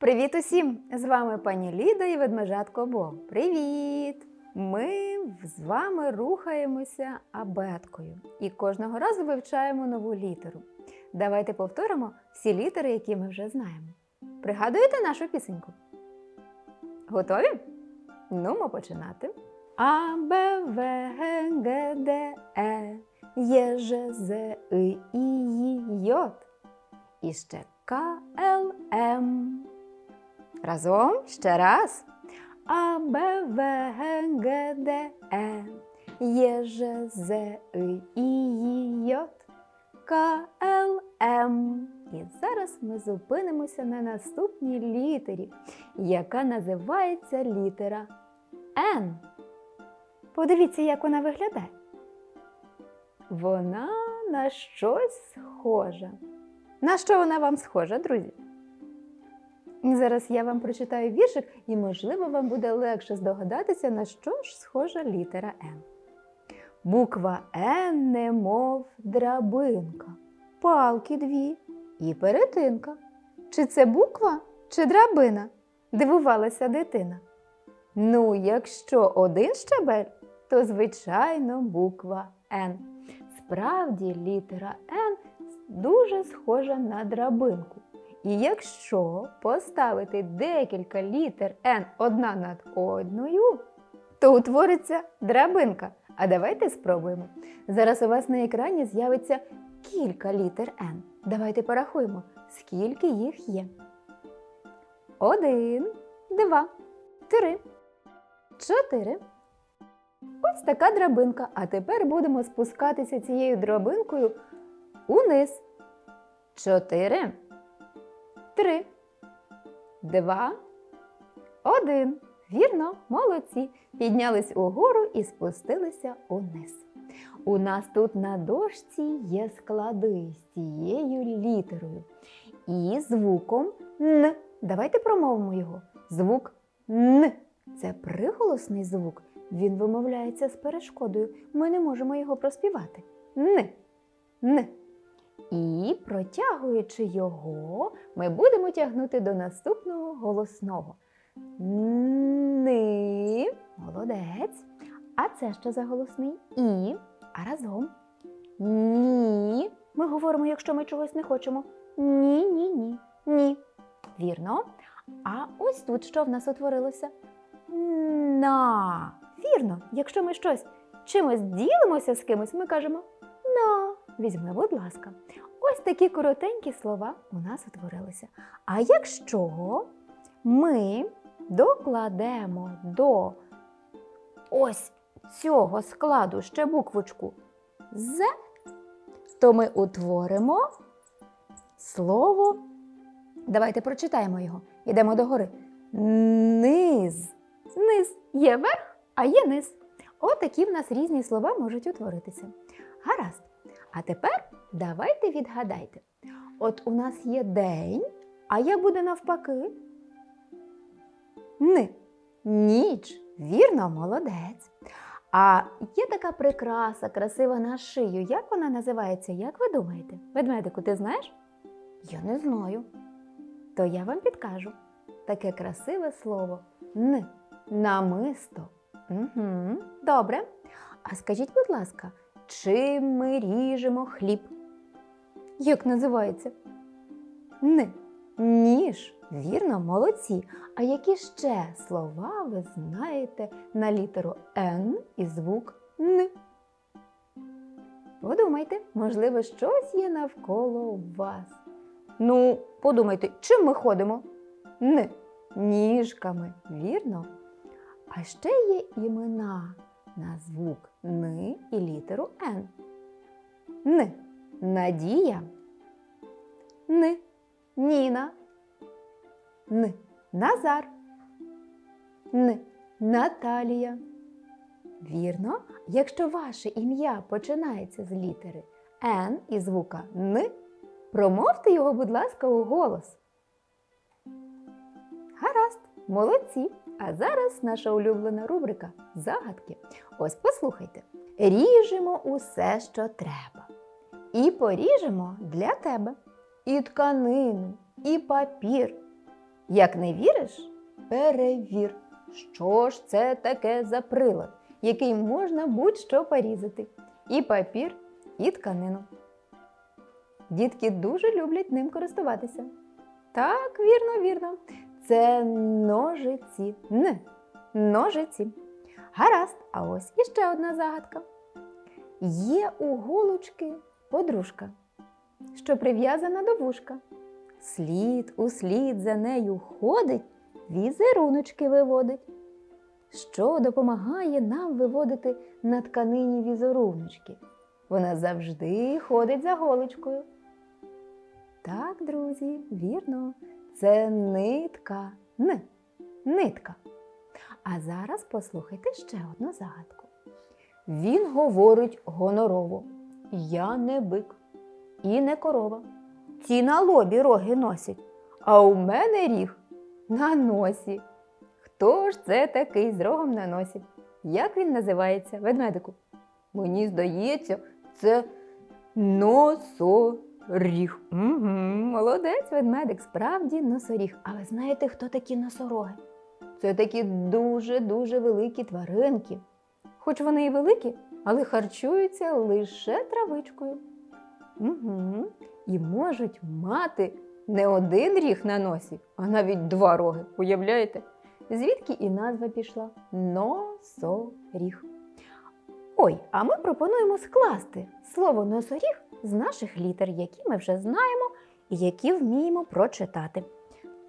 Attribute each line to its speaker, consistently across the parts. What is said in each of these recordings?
Speaker 1: Привіт усім! З вами пані Ліда і ведмежатко Бо. Привіт! Ми з вами рухаємося абеткою і кожного разу вивчаємо нову літеру. Давайте повторимо всі літери, які ми вже знаємо. Пригадуєте нашу пісеньку? Готові? Ну, ми починати. А, Б, В, Г, Г, Д, Е, Є, Ж, З, И, І, Й, Й. І ще К, Л, М. Разом ще раз. А, Б, В, Г, Г, Д, Е, Є, Ж, З, И, І, Й, К, Л, М. І зараз ми зупинимося на наступній літері, яка називається літера Н. Подивіться, як вона виглядає. Вона на щось схожа. На що вона вам схожа, друзі? Зараз я вам прочитаю віршик, і, можливо, вам буде легше здогадатися, на що ж схожа літера Н. Буква Н, немов драбинка, палки дві і перетинка. Чи це буква, чи драбина? дивувалася дитина. Ну, якщо один щабель, то звичайно буква Н. Справді літера Н дуже схожа на драбинку. І якщо поставити декілька літер Н одна над одною, то утвориться драбинка. А давайте спробуємо. Зараз у вас на екрані з'явиться кілька літер Н. Давайте порахуємо, скільки їх є. Один, два, три, чотири. Ось така драбинка. А тепер будемо спускатися цією драбинкою униз. Чотири, три, два, один. Вірно, молодці. Піднялись угору і спустилися униз. У нас тут на дошці є склади з цією літерою і звуком Н. Давайте промовимо його. Звук Н. Це приголосний звук. Він вимовляється з перешкодою. Ми не можемо його проспівати. Н. Н. І протягуючи його, ми будемо тягнути до наступного голосного. Ни. Молодець. А це що за голосний? І. А разом. Ні. Ми говоримо, якщо ми чогось не хочемо. Ні, ні, ні. Ні. Вірно. А ось тут що в нас утворилося? На. Вірно, якщо ми щось чимось ділимося з кимось, ми кажемо. Візьми, будь ласка. Ось такі коротенькі слова у нас утворилися. А якщо ми докладемо до ось цього складу ще буквочку З, то ми утворимо слово. Давайте прочитаємо його. Йдемо догори. Низ. Низ є верх, а є низ. Отакі в нас різні слова можуть утворитися. Гаразд. А тепер давайте відгадайте. От у нас є день, а як буде навпаки? Ни. Ніч. Вірно, молодець. А є така прикраса, красива на шию. Як вона називається? Як ви думаєте? Ведмедику, ти знаєш? Я не знаю. То я вам підкажу. Таке красиве слово Н. Намисто. Угу. Добре. А скажіть, будь ласка, чим ми ріжемо хліб? Як називається? Н. Ніж. Вірно, молодці. А які ще слова ви знаєте на літеру Н і звук Н? Подумайте, можливо, щось є навколо вас. Ну, подумайте, чим ми ходимо? Н. Ніжками, вірно? А ще є імена на звук Н і літеру Н. Н. Надія. Н. Ніна. Н. Назар. Н. Наталія. Вірно, якщо ваше ім'я починається з літери Н і звука Н, промовте його, будь ласка, у голос. Гаразд, молодці! А зараз наша улюблена рубрика Загадки. Ось послухайте. Ріжемо усе, що треба. І поріжемо для тебе і тканину, і папір, Як не віриш, перевір, що ж це таке за прилад, який можна будь-що порізати. І папір, і тканину. Дітки дуже люблять ним користуватися. Так, вірно, вірно. Це ножиці. Н. Ножиці. Гаразд, а ось іще одна загадка. Є у голочки подружка, що прив'язана до вушка. Слід у слід за нею ходить, візеруночки виводить, що допомагає нам виводити на тканині візеруночки. Вона завжди ходить за голочкою. Так, друзі, вірно, це нитка. Н. Нитка. А зараз послухайте ще одну загадку. Він говорить гонорово: Я не бик і не корова. Ті на лобі роги носять, а у мене ріг на носі. Хто ж це такий з рогом на носі? Як він називається, ведмедику? Мені здається, це носоріг. Угу, молодець, ведмедик, справді носоріг. А ви знаєте, хто такі носороги? Це такі дуже-дуже великі тваринки. Хоч вони і великі, але харчуються лише травичкою. Угу. І можуть мати не один ріг на носі, а навіть два роги. Уявляєте? Звідки і назва пішла носоріг. Ой, а ми пропонуємо скласти слово носоріг з наших літер, які ми вже знаємо і які вміємо прочитати.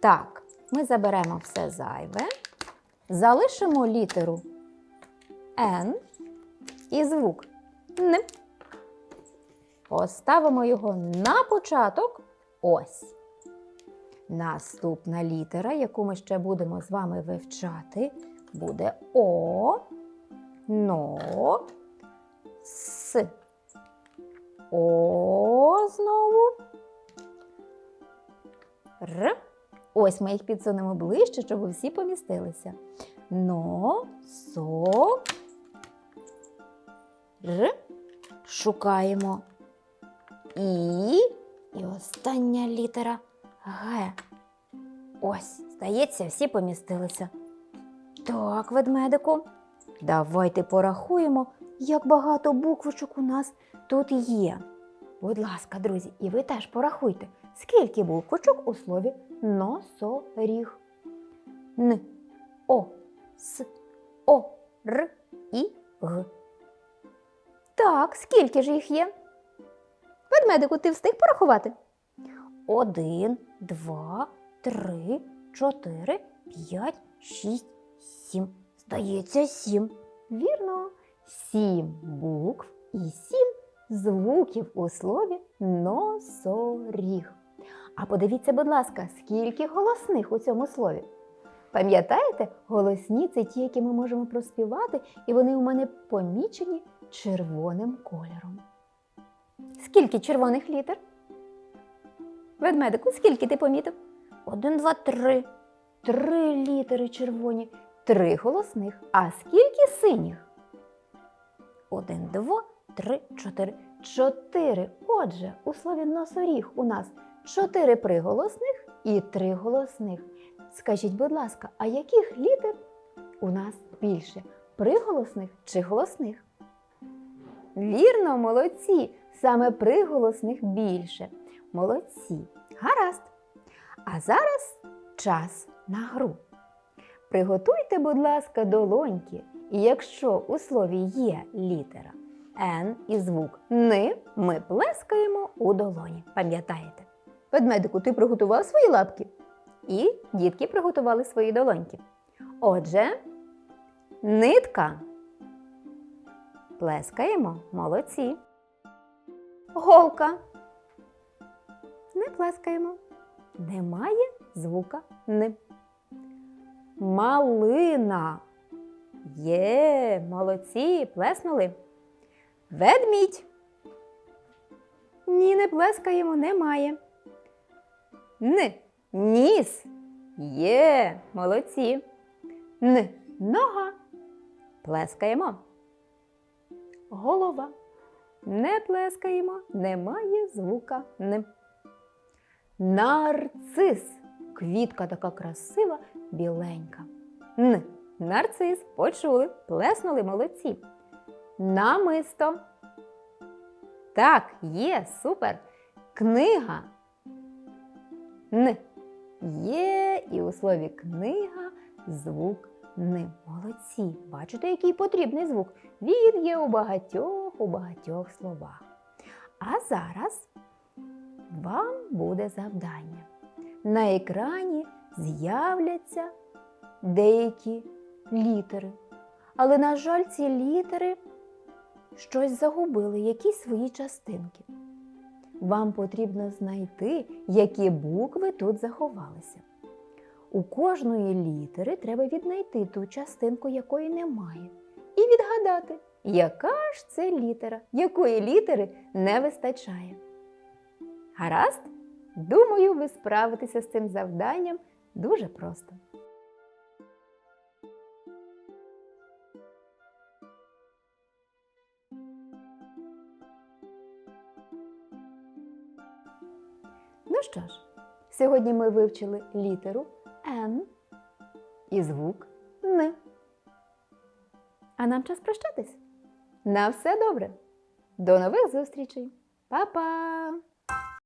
Speaker 1: Так, ми заберемо все зайве, залишимо літеру Н і звук Н. Поставимо його на початок. Ось. Наступна літера, яку ми ще будемо з вами вивчати, буде О, Но, С. О знову. Р. Ось ми їх підсунемо ближче, щоб всі помістилися. Но, со, Р. Шукаємо І. І остання літера Г. Ось, здається, всі помістилися. Так, ведмедику, давайте порахуємо, як багато буквочок у нас тут є. Будь ласка, друзі, і ви теж порахуйте, скільки буквочок у слові носоріг. Н, О, С, О, Р і Г. Так, скільки ж їх є? Ведмедику, ти встиг порахувати? Один, два, три, чотири, п'ять, шість, сім. Здається, сім. Вірно, сім букв і сім звуків у слові носоріг. А подивіться, будь ласка, скільки голосних у цьому слові. Пам'ятаєте, голосні це ті, які ми можемо проспівати, і вони у мене помічені червоним кольором. Скільки червоних літер? Ведмедику, скільки ти помітив? Один, два, три. Три літери червоні, три голосних. А скільки синіх? Один, два, три, чотири. Чотири. Отже, у слові носоріг у нас чотири приголосних і три голосних. Скажіть, будь ласка, а яких літер у нас більше? Приголосних чи голосних? Вірно, молодці! Саме приголосних більше. Молодці. Гаразд. А зараз час на гру. Приготуйте, будь ласка, долоньки. І якщо у слові є літера Н і звук Ни, ми плескаємо у долоні. Пам'ятаєте? Ведмедику, ти приготував свої лапки? І дітки приготували свої долоньки. Отже, нитка. Плескаємо, молодці. Голка. Не плескаємо. Немає звука Н. Малина. Є, молодці, плеснули. Ведмідь. Ні, не плескаємо, немає. Н. Ніс. Є, молодці. Н. Нога. Плескаємо. Голова. Не плескаємо, немає звука Н. Нарцис. квітка така красива, біленька. Н. Нарцис. Почули, плеснули молодці. Намисто. Так, є, супер. Книга. Н. Є, і у слові книга звук Н. Молодці. Бачите, який потрібний звук? Він є у багатьох, у багатьох словах. А зараз вам буде завдання. На екрані з'являться деякі літери. Але, на жаль, ці літери щось загубили, якісь свої частинки. Вам потрібно знайти, які букви тут заховалися. У кожної літери треба віднайти ту частинку, якої немає, і відгадати, яка ж це літера, якої літери не вистачає. Гаразд? Думаю, ви справитеся з цим завданням дуже просто. Ну що ж, сьогодні ми вивчили літеру Н і звук Н. А нам час прощатись. На все добре. До нових зустрічей. Па-па!